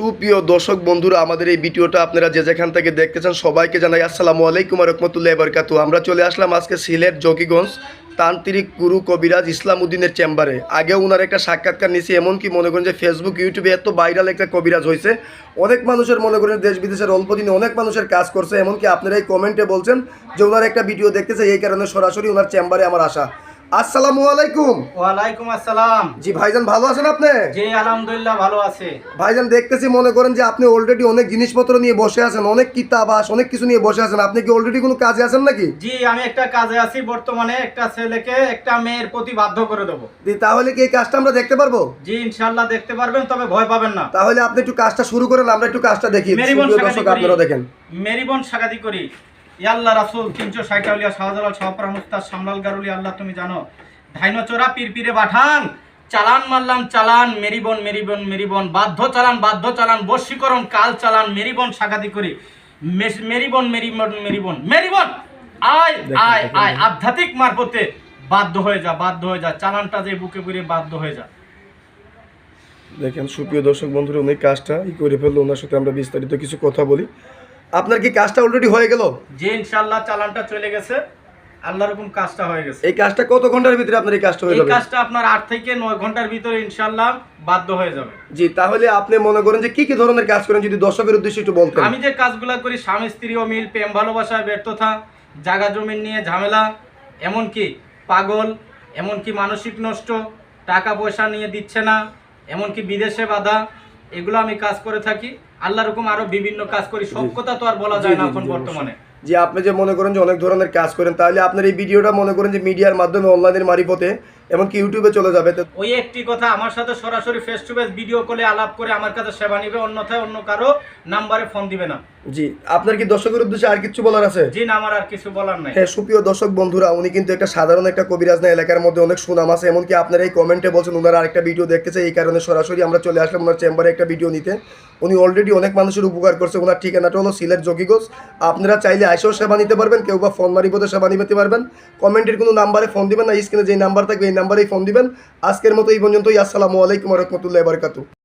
সুপ্রিয় দর্শক বন্ধুরা, আমাদের এই ভিডিওটা আপনারা যে যেখান থেকে দেখতেছেন সবাইকে জানাই আসসালামু আলাইকুম রহমতুল্লাহ বরকাতু আমরা চলে আসলাম আজকে সিলেট জকিগঞ্জ তান্ত্রিক গুরু কবিরাজ ইসলাম উদ্দিনের চেম্বারে। আগেও ওনার একটা সাক্ষাৎকার নিয়েছি এমনকি মনে করেন যে ফেসবুক ইউটিউবে এত ভাইরাল একটা কবিরাজ হয়েছে অনেক মানুষের মনে করেন দেশ বিদেশের অল্প দিনে অনেক মানুষের কাজ করছে, এমনকি আপনারা এই কমেন্টে বলছেন যে ওনার একটা ভিডিও দেখতেছে, এই কারণে সরাসরি ওনার চেম্বারে আমার আসা। আসসালামু আলাইকুম। ওয়ালাইকুম আসসালাম। জি ভাইজান ভালো আছেন আপনি? জি আলহামদুলিল্লাহ ভালো আছে। ভাইজান দেখতেছি মনে করেন যে আপনি অলরেডি অনেক জিনিসপত্র নিয়ে বসে আছেন অনেক কিতাবাস অনেক কিছু নিয়ে বসে আছেন। আপনি কি অলরেডি কোনো কাজে আছেন নাকি? জি আমি একটা কাজে আছি বর্তমানে একটা ছেলেকে একটা মেয়ের প্রতি বাধ্য করে দেবো। দি, তাহলে কি এই কাজটা আমরা দেখতে পারব? জি ইনশাল্লাহ দেখতে পারবেন তবে ভয় পাবেন না। তাহলে আপনি একটু কাজটা শুরু করেন আমরা একটু কাজটা দেখি। মেরিবন দর্শক আপনারা দেখেন। মেরিবন করি। ইয়াল্লাহ রাসূল তিনশো ষাটাউলিয়া শাহজালাল শাহপুরা মুস্তাদ সামলাল গারুলি আল্লাহ তুমি জানো। ধাইনো চোরা পীর পীরে পাঠান। চালান মারলাম চালান মেরিবন মেরিবন মেরিবন বাধ্য চালান বাধ্য চালান বশীকরণ কাল চালান মেরিবন সাকাতি করি। মেরিবন মেরিবন মেরিবন মেরিবন! আয় আয় আয় আধ্যাত্মিক মারফতে বাধ্য হয়ে যা বাধ্য হয়ে যা। চালানটা যে বুকে পুরে বাধ্য হয়ে যা। দেখেন সুপ্রিয় দর্শক বন্ধুরা উনি কাজটা ই করে ফেলল। ওনার সাথে আমরা বিস্তারিত কিছু কথা বলি। আপনার কি কাজটা অলরেডি হয়ে গেল? যে ইনশাল্লাহ চালানটা চলে গেছে। আল্লাহ রকম কাজটা হয়ে গেছে। এই কাজটা কত ঘণ্টার ভিতরে আপনার এই কাজটা হয়ে যাবে? এই কাজটা আপনার আট থেকে নয় ঘণ্টার ভিতরে ইনশাল্লাহ বাধ্য হয়ে যাবে। জি তাহলে আপনি মনে করেন যে কি কি ধরনের কাজ করেন যদি দর্শকের উদ্দেশ্যে একটু বলতেন। আমি যে কাজগুলো করি স্বামী স্ত্রী ও মিল প্রেম ভালোবাসায় ব্যর্থতা জাগা জমিন নিয়ে ঝামেলা এমনকি পাগল এমনকি মানসিক নষ্ট টাকা পয়সা নিয়ে দিচ্ছে না এমনকি বিদেশে বাধা এগুলো আমি কাজ করে থাকি। আল্লাহ রকম আরও বিভিন্ন কাজ করি সব কথা তো আর বলা যায় না এখন বর্তমানে। যে আপনি যে মনে করেন যে অনেক ধরনের কাজ করেন তাহলে আপনার এই ভিডিওটা মনে করেন যে মিডিয়ার মাধ্যমে অনলাইনের মারিফতে এমনকি ইউটিউবে চলে যাবে। ওই একটি কথা আমার সাথে সরাসরি ফেস টু ফেস ভিডিও কলে আলাপ করে আমার কাছে সেবা নিবে অন্যথায় অন্য কারও নাম্বারে ফোন দিবে না। জি আপনার কি দর্শকের উদ্দেশ্যে আর কিছু বলার আছে? জি না আমার আর কিছু বলার নাই। হ্যাঁ সুপ্রিয় দর্শক বন্ধুরা উনি কিন্তু একটা সাধারণ একটা কবিরাজ না এলাকার মধ্যে অনেক সুনাম আছে এমনকি আপনারা এই কমেন্টে বলছেন ওনার আরেকটা ভিডিও দেখতেছে এই কারণে সরাসরি আমরা চলে আসলাম ওনার চেম্বারে একটা ভিডিও নিতে। উনি অলরেডি অনেক মানুষের উপকার করছে, ওনার ঠিকানাটা হলো সিলেট জকিগোজ আপনারা চাইলে আইসেও সেবা নিতে পারবেন, কেউ বা ফোন মারি মারিপথে সেবা নিতে পারবেন। কমেন্টের কোনো নাম্বারে ফোন দিবেন না স্ক্রিনে যেই নাম্বার থাকবে, এই নাম্বারেই ফোন দিবেন। আজকের মতো এই পর্যন্তই, আসসালামু আলাইকুম রহমতুল্লাহ বারকাতু